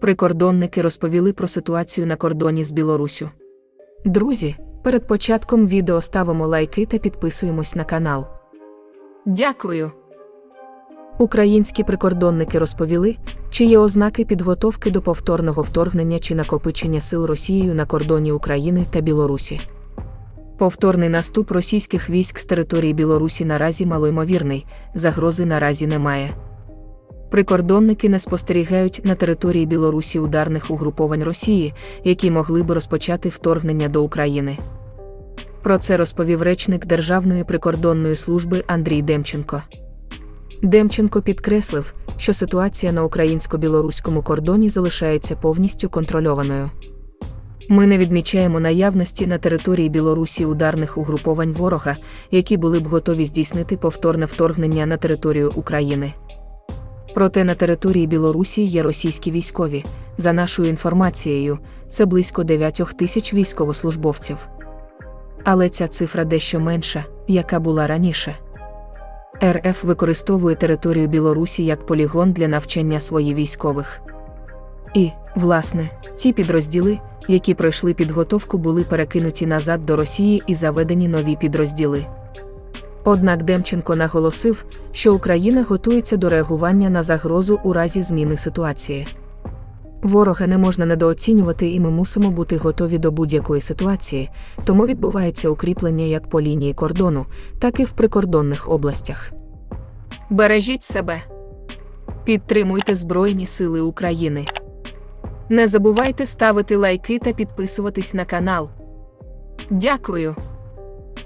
Прикордонники розповіли про ситуацію на кордоні з Білоруссю. Друзі, перед початком відео ставимо лайки та підписуємось на канал. Дякую. Українські прикордонники розповіли, чи є ознаки підготовки до повторного вторгнення чи накопичення сил Росією на кордоні України та Білорусі. Повторний наступ російських військ з території Білорусі наразі малоймовірний, загрози наразі немає. Прикордонники не спостерігають на території Білорусі ударних угруповань Росії, які могли б розпочати вторгнення до України. Про це розповів речник Державної прикордонної служби Андрій Демченко. Демченко підкреслив, що ситуація на українсько-білоруському кордоні залишається повністю контрольованою. Ми не відмічаємо наявності на території Білорусі ударних угруповань ворога, які були б готові здійснити повторне вторгнення на територію України. Проте на території Білорусі є російські військові. За нашою інформацією, це близько 9 тисяч військовослужбовців. Але ця цифра дещо менша, яка була раніше. РФ використовує територію Білорусі як полігон для навчання своїх військових. І, власне, ті підрозділи, які пройшли підготовку, були перекинуті назад до Росії і заведені нові підрозділи. Однак Демченко наголосив, що Україна готується до реагування на загрозу у разі зміни ситуації. Ворога не можна недооцінювати, і ми мусимо бути готові до будь-якої ситуації, тому відбувається укріплення як по лінії кордону, так і в прикордонних областях. Бережіть себе. Підтримуйте Збройні Сили України. Не забувайте ставити лайки та підписуватись на канал. Дякую.